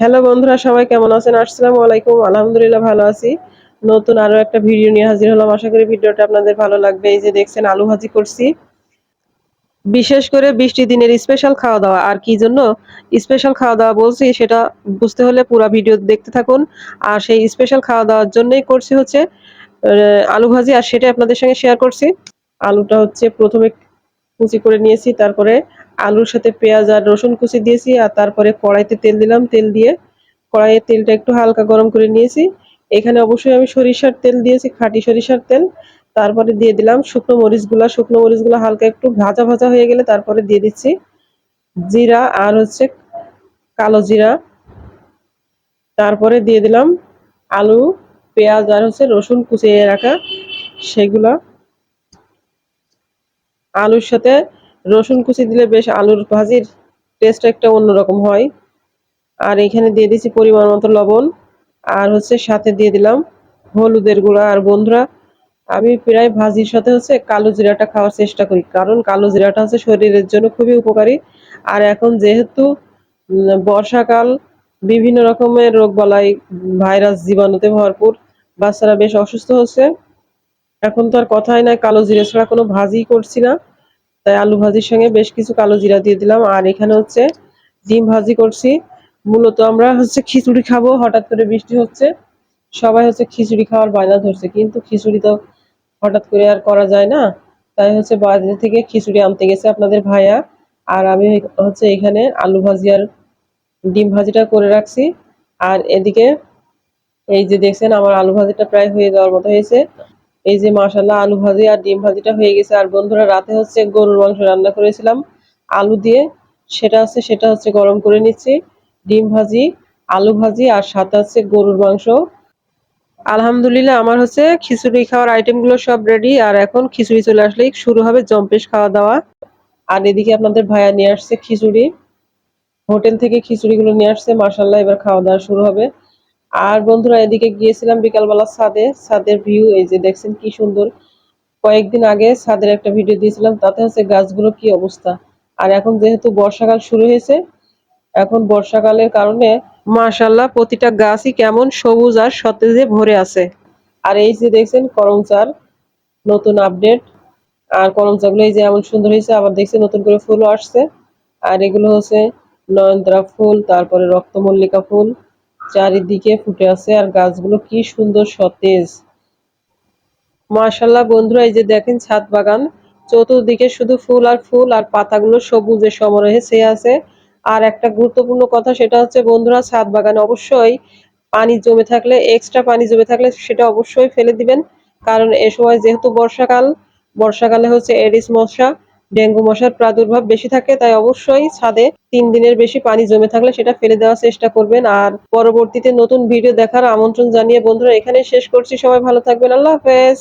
Hello বন্ধুরা, সবাই কেমন আছেন? আসসালামু আলাইকুম। আলহামদুলিল্লাহ ভালো আছি। নতুন আরও একটা ভিডিও নিয়ে হাজির হলাম। আশা করি ভিডিওটা আপনাদের ভালো লাগবে। এই যে দেখছেন, আলু ভাজি করছি। বিশেষ করে বৃষ্টি দিনের স্পেশাল খাওয়া দাওয়া আর কি জন্য স্পেশাল খাওয়া দাওয়া বলছি, সেটা বুঝতে হলে পুরো ভিডিও দেখতে থাকুন। আর সেই স্পেশাল খাওয়া দাওয়ার জন্যই করছি হচ্ছে আলু ভাজি। আর সেটা আপনাদের সঙ্গে শেয়ার করছি। আলুটা হচ্ছে প্রথমে কুচি করে নিয়েছি, তারপরে আলুর সাথে পেঁয়াজ আর রসুন কুচি দিয়েছি, আর তারপরে কড়াইতে তেল দিলাম। তেল দিয়ে কড়াইয়ে তেলটা একটু হালকা গরম করে নিয়েছি। এখানে অবশ্যই আমি সরিষার তেল দিয়েছি, খাঁটি সরিষার তেল। তারপরে দিয়ে দিলাম শুকনো মরিচগুলা। শুকনো মরিচগুলো হালকা একটু ভাজা ভাজা হয়ে গেলে তারপরে দিয়ে দিচ্ছি জিরা আর হচ্ছে কালো জিরা। তারপরে দিয়ে দিলাম আলু, পেঁয়াজ আর হচ্ছে রসুন কুচিয়ে রাখা সেগুলা। আলুর সাথে রসুন কুচি দিলে বেশ আলুর ভাজির টেস্ট একটা অন্যরকম হয়। আর এখানে দিয়ে দিচ্ছি পরিমাণ মতো লবণ। আর হচ্ছে সাথে দিয়ে দিলাম হলুদের গুঁড়া। আর বন্ধুরা, আমি প্রায় ভাজির সাথে হচ্ছে কালো জিরাটা খাওয়ার চেষ্টা করি, কারণ কালো জিরাটা হচ্ছে শরীরের জন্য খুবই উপকারী। আর এখন যেহেতু বর্ষাকাল, বিভিন্ন রকমের রোগ বালাই, ভাইরাস জীবাণুতে ভরপুর, বাচ্চারা বেশ অসুস্থ হচ্ছে। এখন তো আর কথাই নাই, কালো জিরা ছাড়া কোনো ভাজি করছি না। তাই আলু ভাজির সঙ্গে বেশ কিছু কালো জিরা দিয়ে দিলাম। আর এখানে হচ্ছে ডিম ভাজি করছি। মূলত আমরা হচ্ছে খিচুড়ি খাব, হঠাৎ করে বৃষ্টি হচ্ছে। সবাই হচ্ছে খিচুড়ি খাওয়ার বায়না ধরছে, কিন্তু খিচুড়ি তো হঠাৎ করে আর করা যায় না। তাই হচ্ছে বাজার থেকে খিচুড়ি আনতে গেছে আপনাদের ভাইয়া। আর আমি হচ্ছে এখানে আলু ভাজি আর ডিম ভাজিটা করে রাখছি। আর এদিকে এই যে দেখছেন, আমার আলু ভাজিটা প্রায় হয়ে যাওয়ার মতো হয়েছে। এই যে মাশাল্লাহ আলু ভাজি আর ডিম ভাজিটা হয়ে গেছে। আর বন্ধুরা, রাতে হচ্ছে গরুর মাংস রান্না করেছিলাম। আলু দিয়ে সেটা হচ্ছে সেটা হচ্ছে গরম করে নিচ্ছি। ডিম ভাজি, আলু ভাজি আর সাথে হচ্ছে গরুর মাংস। আলহামদুলিল্লাহ, আমার হচ্ছে খিচুড়ি খাওয়ার আইটেমগুলো সব রেডি আর এখন খিচুড়ি চলে আসলেই শুরু হবে জম্পেশ খাওয়া দাওয়া। আর এদিকে আপনাদের ভাইয়া নিয়ে আসছে খিচুড়ি। হোটেল থেকে খিচুড়িগুলো নিয়ে আসছে। মার্শাল্লাহ এবার খাওয়া দাওয়া শুরু হবে। আর বন্ধুরা, এদিকে গিয়েছিলাম বিকালবেলা ছাদে। ছাদের ভিউ এই যে দেখছেন কি সুন্দর। কয়েকদিন আগে ছাদের একটা ভিডিও দিয়েছিলাম, তাতে হচ্ছে গাছগুলো কি অবস্থা। আর এখন যেহেতু বর্ষাকাল শুরু হয়েছে, এখন বর্ষাকালের কারণে মাশাল্লাহ প্রতিটা গাছই কেমন সবুজ আর সতেজে ভরে আছে। আর এই যে দেখছেন করমচার নতুন আপডেট আর করম চাগুলো এই যে এমন সুন্দর হয়েছে, আবার দেখছি নতুন করে ফুলও আসছে। আর এগুলো হচ্ছে নয়নতারা ফুল, তারপরে রক্তমল্লিকা ফুল। চারিদিকে ফুটে আছে আর গাছগুলো কি সুন্দর সতেজ। মাশাল্লাহ বন্ধুরা, এই যে দেখেন ছাদ বাগান, চতুর্দিকে শুধু ফুল আর ফুল আর পাতাগুলো সবুজে সমারোহে ছেয়ে আছে। আর একটা গুরুত্বপূর্ণ কথা, সেটা হচ্ছে বন্ধুরা, ছাদ বাগানে অবশ্যই পানি জমে থাকলে এক্সট্রা পানি জমে থাকলে সেটা অবশ্যই ফেলে দিবেন। কারণ এ সময় যেহেতু বর্ষাকাল, বর্ষাকালে হচ্ছে এডিস মশা ডেঙ্গু মশার প্রাদুর্ভাব বেশি থাকে, তাই অবশ্যই ছাদে তিন দিনের বেশি পানি জমে থাকলে সেটা ফেলে দেওয়ার চেষ্টা করবেন। আর পরবর্তীতে নতুন ভিডিও দেখার আমন্ত্রণ জানিয়ে বন্ধুরা এখানে শেষ করছি। সবাই ভালো থাকবেন। আল্লাহ হাফেজ।